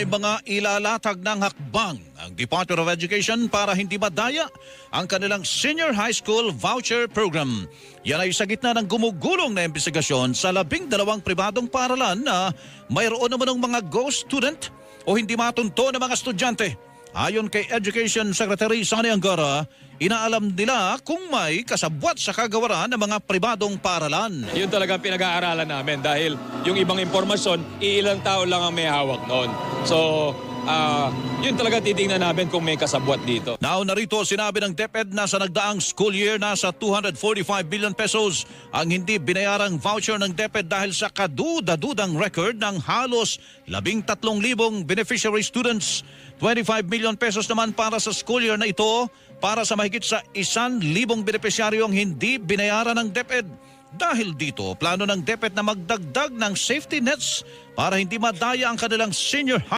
May mga ilalatag ng hakbang ang Department of Education para hindi madaya ang kanilang senior high school voucher program. Yan ay sa gitna ng gumugulong na investigasyon sa labing dalawang pribadong paralan na mayroon naman ng mga ghost student o hindi matunto na mga estudyante. Ayon kay Education Secretary Sani Angara, inaalam nila kung may kasabwat sa kagawaran ng mga pribadong paralan. Yun talaga pinag-aaralan namin dahil yung ibang impormasyon, iilang tao lang ang may hawak noon. So, ah, yun talaga titingnan namin kung may kasabwat dito. Now narito sinabi ng DepEd na sa nagdaang school year nasa 245 billion pesos ang hindi binayarang voucher ng DepEd dahil sa kaduda-dudang record ng halos 13,000 beneficiary students. 25 million pesos naman para sa school year na ito para sa mahigit sa 1,000 beneficiaryo ang hindi binayaran ng DepEd. Dahil dito, plano ng DepEd na magdagdag ng safety nets para hindi madaya ang kanilang senior high